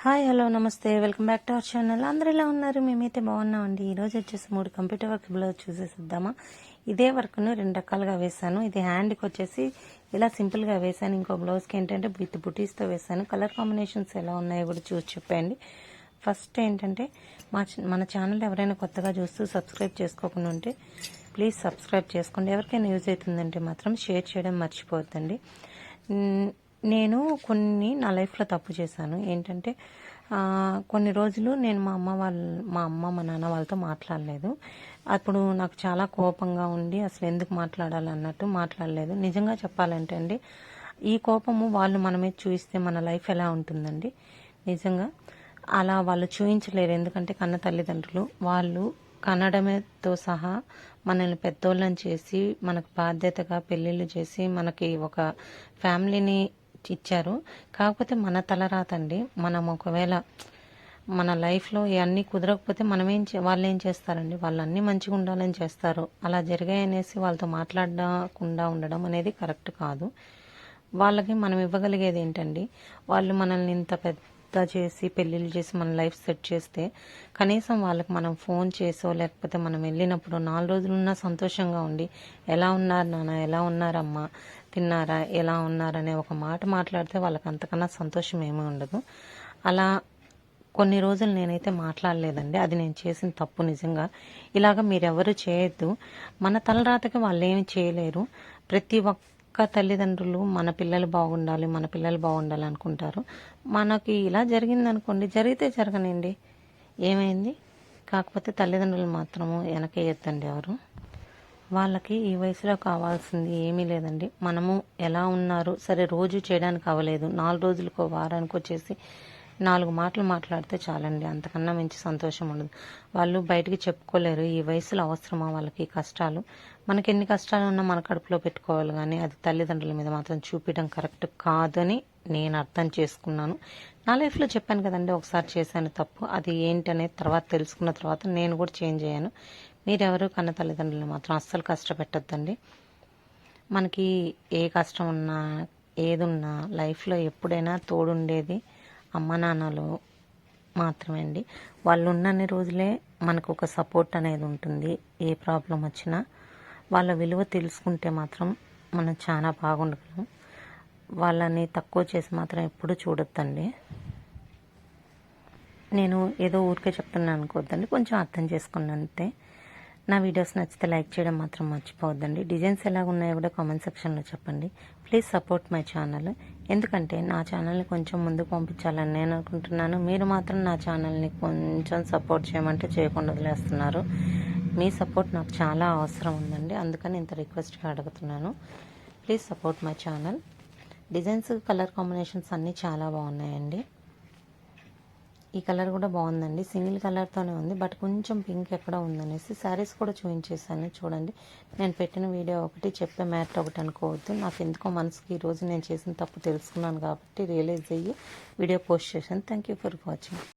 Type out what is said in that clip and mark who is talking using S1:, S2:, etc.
S1: Hi hello నమస్తే. Welcome back to our channel. అందరూ ఎలా ఉన్నారు? మేమైతే బాగున్నామండి. ఈరోజు వచ్చేసి మూడు కంప్యూటర్ వర్క్ బ్లౌజ్ చూసేసిద్దామా? ఇదే వర్క్ను రెండు రకాలుగా వేశాను. ఇది హ్యాండ్కి వచ్చేసి ఇలా సింపుల్గా వేశాను. ఇంకో బ్లౌజ్కి ఏంటంటే విత్ బుటీస్తో వేశాను. కలర్ కాంబినేషన్స్ ఎలా ఉన్నాయో కూడా చూసి చెప్పండి. ఫస్ట్ ఏంటంటే మా మన ఛానల్ ఎవరైనా కొత్తగా చూస్తూ సబ్స్క్రైబ్ చేసుకోకుండా ఉంటే ప్లీజ్ సబ్స్క్రైబ్ చేసుకోండి. ఎవరికైనా యూజ్ అవుతుందంటే మాత్రం షేర్ చేయడం మర్చిపోద్దండి నేను కొన్ని నా లైఫ్లో తప్పు చేశాను. ఏంటంటే కొన్ని రోజులు నేను మా అమ్మ వాళ్ళ మా అమ్మ మా నాన్న వాళ్ళతో మాట్లాడలేదు. అప్పుడు నాకు చాలా కోపంగా ఉండి అసలు ఎందుకు మాట్లాడాలి? అన్నట్టు మాట్లాడలేదు. నిజంగా చెప్పాలంటే అండి ఈ కోపము వాళ్ళు మన మీద చూపిస్తే మన లైఫ్ ఎలా ఉంటుందండి? నిజంగా అలా వాళ్ళు చూపించలేరు ఎందుకంటే కన్న తల్లిదండ్రులు వాళ్ళు కనడమేతో సహా మనల్ని పెద్దోళ్ళని చేసి మనకు బాధ్యతగా పెళ్ళిళ్ళు చేసి మనకి ఒక ఫ్యామిలీని ఇచ్చారు. కాకపోతే మన తలరాత అండి మనం ఒకవేళ మన లైఫ్లో ఇవన్నీ కుదరకపోతే మనం ఏం చే వాళ్ళు ఏం చేస్తారండి? వాళ్ళు అన్నీ మంచిగా ఉండాలని చేస్తారు. అలా జరిగాయనేసి వాళ్ళతో మాట్లాడకుండా ఉండడం అనేది కరెక్ట్ కాదు. వాళ్ళకి మనం ఇవ్వగలిగేది ఏంటండి? వాళ్ళు మనల్ని ఇంత పెద్ద చేసి పెళ్ళిళ్ళు చేసి మన లైఫ్ సెట్ చేస్తే కనీసం వాళ్ళకి మనం ఫోన్ చేసో లేకపోతే మనం వెళ్ళినప్పుడు నాలుగు రోజులున్నా సంతోషంగా ఉండి ఎలా ఉన్నారు నాన్న ఎలా ఉన్నారమ్మా తిన్నారా ఎలా ఉన్నారనే ఒక మాట మాట్లాడితే వాళ్ళకి అంతకన్నా సంతోషం ఏమీ ఉండదు. అలా కొన్ని రోజులు నేనైతే మాట్లాడలేదండి. అది నేను చేసిన తప్పు నిజంగా. ఇలాగ మీరెవరు చేయొద్దు. మన తలరాతకి వాళ్ళు ఏమి చేయలేరు. ప్రతి ఒక్క తల్లిదండ్రులు మన పిల్లలు బాగుండాలి మన పిల్లలు బాగుండాలి అనుకుంటారు మనకి ఇలా జరిగింది అనుకోండి జరిగితే జరగనండి. ఏమైంది? కాకపోతే తల్లిదండ్రులు మాత్రము వెనకేయొద్దండి ఎవరు? వాళ్ళకి ఈ వయసులో కావాల్సింది ఏమీ లేదండి. మనము ఎలా ఉన్నారు? సరే రోజు చేయడానికి అవ్వలేదు. నాలుగు రోజులకో వారానికో చేసి నాలుగు మాటలు మాట్లాడితే చాలండి. అంతకన్నా మించి సంతోషం ఉండదు. వాళ్ళు బయటికి చెప్పుకోలేరు. ఈ వయసులో అవసరమా వాళ్ళకి కష్టాలు? మనకి ఎన్ని కష్టాలు ఉన్నా మన కడుపులో పెట్టుకోవాలి కానీ అది తల్లిదండ్రుల మీద మాత్రం చూపించడం కరెక్ట్ కాదని నేను అర్థం చేసుకున్నాను. నా లైఫ్లో చెప్పాను కదండి ఒకసారి చేశాను తప్పు. అది ఏంటనే తర్వాత తెలుసుకున్న తర్వాత నేను కూడా చేంజ్ అయ్యాను. మీరెవరు కన్న తల్లిదండ్రులు మాత్రం అస్సలు కష్టపెట్టద్దండి. మనకి ఏ కష్టం ఉన్నా ఏదున్నా లైఫ్లో ఎప్పుడైనా తోడుండేది అమ్మ నాన్నలు మాత్రమే అండి. వాళ్ళు ఉన్నన్ని రోజులే మనకు ఒక సపోర్ట్ అనేది ఉంటుంది. ఏ ప్రాబ్లం వచ్చినా వాళ్ళ విలువ తెలుసుకుంటే మాత్రం మనం చాలా బాగుండగలం. వాళ్ళని తక్కువ చేసి మాత్రం ఎప్పుడు చూడొద్దండి. నేను ఏదో ఊరికే చెప్తున్నాను అనుకోవద్దండి. కొంచెం అర్థం చేసుకున్నంతే. అంతే నా వీడియోస్ నచ్చితే లైక్ చేయడం మాత్రం మర్చిపోవద్దండి. డిజైన్స్ ఎలా ఉన్నాయో కూడా కామెంట్ సెక్షన్లో చెప్పండి. Please support my channel. ఎందుకంటే నా ఛానల్ని కొంచెం ముందుకు పంపించాలని నేను అనుకుంటున్నాను. మీరు మాత్రం నా ఛానల్ని కొంచెం సపోర్ట్ చేయమంటే చేయకుండా వదిలేస్తున్నారు. మీ సపోర్ట్ నాకు చాలా అవసరం ఉందండి. అందుకని ఇంత రిక్వెస్ట్గా అడుగుతున్నాను. Please support my channel. Designs colour combinations అన్నీ చాలా బాగున్నాయండి. ఈ కలర్ కూడా బాగుందండి. సింగిల్ కలర్తోనే ఉంది. బట్ కొంచెం పింక్ ఎక్కడ ఉందనేసి శారీస్ కూడా చూపించేసాను చూడండి. నేను పెట్టిన వీడియో ఒకటి చెప్పే మ్యాటర్ ఒకటి అనుకోవద్దు. నాకు ఎందుకో మనసుకి ఈరోజు నేను చేసిన తప్పు తెలుసుకున్నాను కాబట్టి రియలైజ్ అయ్యి వీడియో పోస్ట్ చేశాను. Thank you for watching